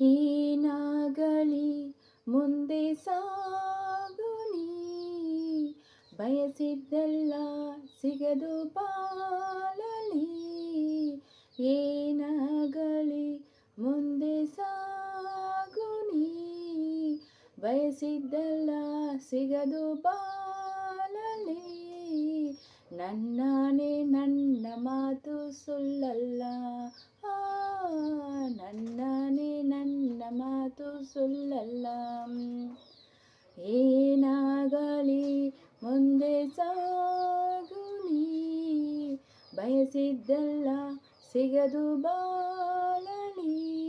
ಏನಾಗಲಿ ಮುಂದೆ ಸಾಗುನಿ ಬಯಸಿದ್ದೆಲ್ಲ ಸಿಗದು ಪಾಲಲಿ ಏನಾಗಲಿ ಮುಂದೆ ಸಾಗುನಿ ಬಯಸಿದ್ದೆಲ್ಲ ಸಿಗದು ಬಾಳಲಿ ನನ್ನಾನೇ ನನ್ನ ಮಾತು ಸುಳ್ಳಲ್ಲ ಆ, ನನ್ನಾನೇ ನನ್ನ ಸುಳ್ಳಲ್ಲ. ಏನಾಗಲಿ ಮುಂದೆ ಸಾಗುನಿ ಬಯಸಿದ್ದೆಲ್ಲ ಸಿಗದು ಬಾಳಲಿ.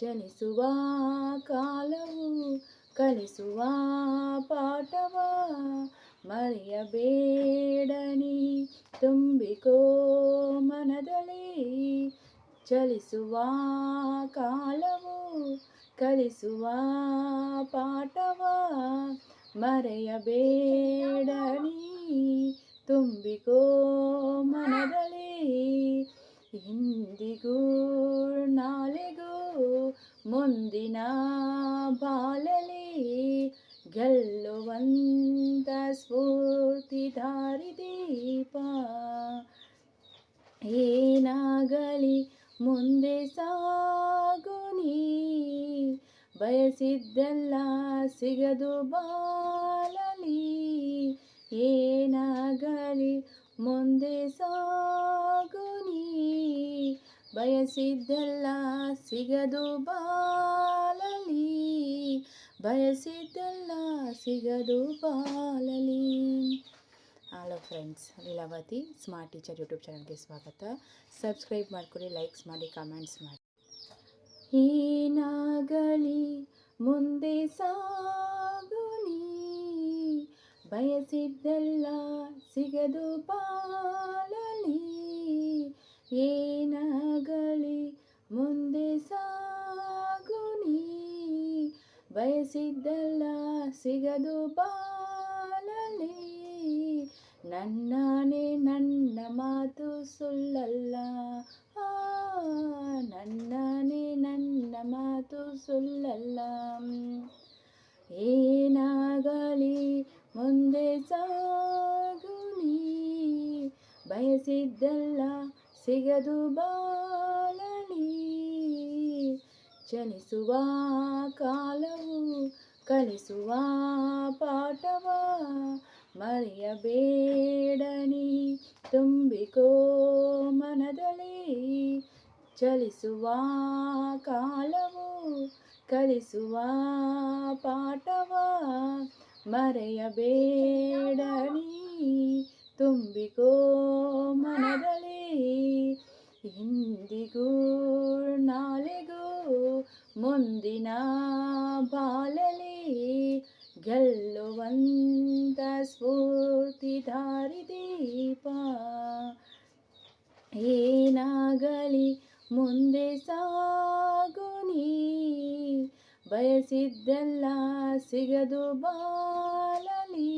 ಚಲಿಸುವ ಕಾಲವು ಕಲಿಸುವ ಪಾಠವ ಮರೆಯಬೇಡನಿ. ತುಂಬಿಕೋ ಮನದಲ್ಲಿ ಚಲಿಸುವ ಕಾಲವು, ಕಲಿಸುವ ಪಾಠವ ಮರೆಯಬೇಡನಿ ತುಂಬಿಕೋ ಮನದಲ್ಲಿ, ಇಂದಿಗೂ ನಾಳೆಗೂ, ಮುಂದಿನ ಬಾಲಲಿ, ಗೆಲ್ಲುವಂತ ಸ್ಫೂರ್ತಿ ದಾರಿದೀಪ ಏನಾಗಲಿ ಮುಂದೆ ಸಾಗುನಿ ಬಯಸಿದ್ದೆಲ್ಲ ಸಿಗದು ಬಾಲಲಿ. ಏನಾಗಲಿ ಮುಂದೆ ಸಾಗುನಿ ಬಯಸಿದ್ದೆಲ್ಲ ಸಿಗದು ಬಾಲಲಿ. ಬಯಸಿದ್ದೆಲ್ಲ ಸಿಗದು ಬಾಳಲಿ hello friends Leelavathi smart teacher YouTube ಚಾನಲ್ಗೆ ಸ್ವಾಗತ ಸಬ್ಸ್ಕ್ರೈಬ್ ಮಾಡ್ಕೊಳ್ಳಿ ಲೈಕ್ಸ್ ಮಾಡಿ ಕಮೆಂಟ್ಸ್ ಮಾಡಿ. ಏನಾಗಲಿ ಮುಂದೆ ಸಾಗುನಿ ಬಯಸಿದ್ದೆಲ್ಲ ಸಿಗದು ಬಾಳಲಿ. ಏನಾಗಲಿ ಮುಂದೆ ಸಾಗುನಿ ಬಯಸಿದ್ದೆಲ್ಲ ಸಿಗದು ಬಾಳಲಿ ನನ್ನಾನೇ ನನ್ನ ಮಾತು ಸುಳ್ಳಲ್ಲ ಆ, ನನ್ನಾನೇ ನನ್ನ ಮಾತು ಸುಳ್ಳಲ್ಲ ಏನಾಗಲಿ ಮುಂದೆ ಸಾಗುನಿ ಬಯಸಿದ್ದೆಲ್ಲ ಸಿಗದು ಬಾಳಲಿ ಚಲಿಸುವ ಕಾಲವು ಕಲಿಸುವ ಪಾಠವ ಮರೆಯಬೇಡನಿ ತುಂಬಿಕೋ ಮನದಲ್ಲಿ. ಚಲಿಸುವ ಕಾಲವು ಕಲಿಸುವ ಪಾಠವ. ಮರೆಯಬೇಡನಿ ತುಂಬಿಕೋ ಮನದಲ್ಲಿ. ಇಂದಿಗೂ ನಾಳೆಗೂ ಮುಂದಿನ ಬಾಳಲಿ ಗೆಲ್ಲುವಂತ ಸ್ಫೂರ್ತಿ ದೀಪ. ಏನಾಗಲಿ ಮುಂದೆ ಸಾಗುನಿ ಬಯಸಿದ್ದೆಲ್ಲ ಸಿಗದು ಬಾಲಲಿ.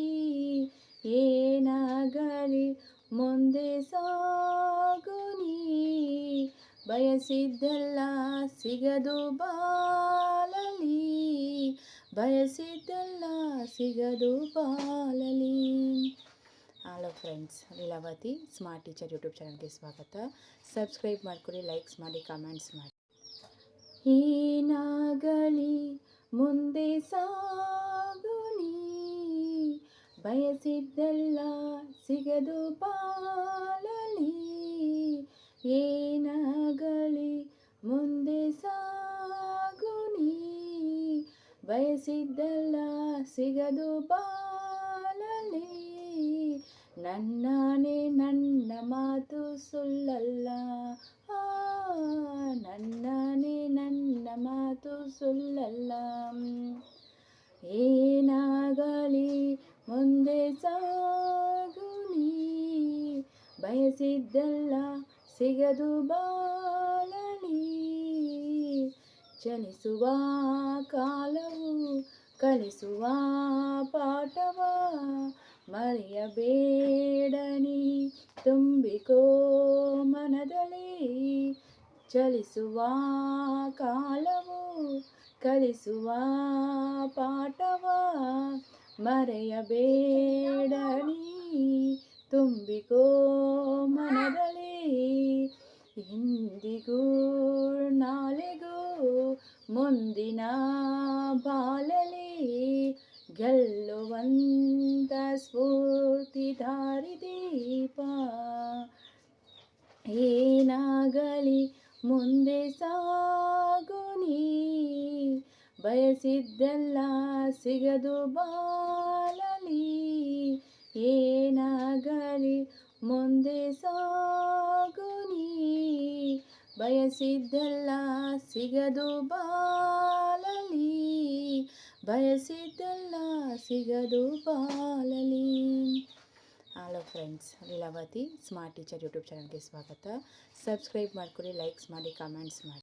ಏನಾಗಲಿ ಮುಂದೆ ಸಾಗುನಿ ಬಯಸಿದ್ದೆಲ್ಲ ಸಿಗದು ಬಾಲಲಿ. ಬಯಸಿದ್ದೆಲ್ಲ ಸಿಗದು ಬಾಳಲಿ hello friends Leelavathi smart teacher YouTube ಚಾನಲ್ಗೆ ಸ್ವಾಗತ ಸಬ್ಸ್ಕ್ರೈಬ್ ಮಾಡ್ಕೊಳ್ಳಿ ಲೈಕ್ಸ್ ಮಾಡಿ ಕಮೆಂಟ್ಸ್ ಮಾಡಿ. ಏನಾಗಲಿ ಮುಂದೆ ಸಾಗುನಿ ಬಯಸಿದ್ದೆಲ್ಲ ಸಿಗದು ಬಾಳಲಿ ಏನಾಗಲಿ ಮುಂದೆ ಸಾಗುನಿ ಬಯಸಿದ್ದೆಲ್ಲ ಸಿಗದು ಬಾಲಲಿ ನನ್ನಾನೇ ನನ್ನ ಮಾತು ಸುಳ್ಳಲ್ಲ. ನನ್ನಾನೇ ನನ್ನ ಮಾತು ಸುಳ್ಳಲ್ಲ. ಏನಾಗಲಿ ಮುಂದೆ ಸಾಗುನಿ ಬಯಸಿದ್ದೆಲ್ಲ ಸಿಗದು ಬಾಳಲಿ ಚಲಿಸುವ ಕಾಲವು ಕಲಿಸುವ ಪಾಠವ ಮರೆಯಬೇಡನಿ. ತುಂಬಿಕೋ ಮನದಲ್ಲಿ ಚಲಿಸುವ ಕಾಲವು ಕಲಿಸುವ ಪಾಠವ ಮರೆಯಬೇಡಣಿ ತುಂಬಿಕೋ ಮನದಲ್ಲಿ ಇಂದಿಗೂ ನಾಳೆಗೂ ಮುಂದಿನ ಬಾಲಲಿ ಗೆಲ್ಲುವಂತ ಸ್ಫೂರ್ತಿ ದಾರಿದೀಪ ಏನಾಗಲಿ ಮುಂದೆ ಸಾಗು ನೀ. ಬಯಸಿದ್ದೆಲ್ಲ ಸಿಗದು ಬಾಲಲಿ. ಏನಾಗಲಿ ಮುಂದೆ ನೀ ಬಯಸಿದ್ದೆಲ್ಲ ಸಿಗದು ಬಾಳಲಿ ಬಯಸಿದ್ದೆಲ್ಲ ಸಿಗದು ಬಾಳಲಿ hello friends Leelavati smart teacher YouTube ಚಾನಲ್ಗೆ ಸ್ವಾಗತ ಸಬ್ಸ್ಕ್ರೈಬ್ ಮಾಡ್ಕೊಳ್ಳಿ ಲೈಕ್ಸ್ ಮಾಡಿ ಕಮೆಂಟ್ಸ್ ಮಾಡಿ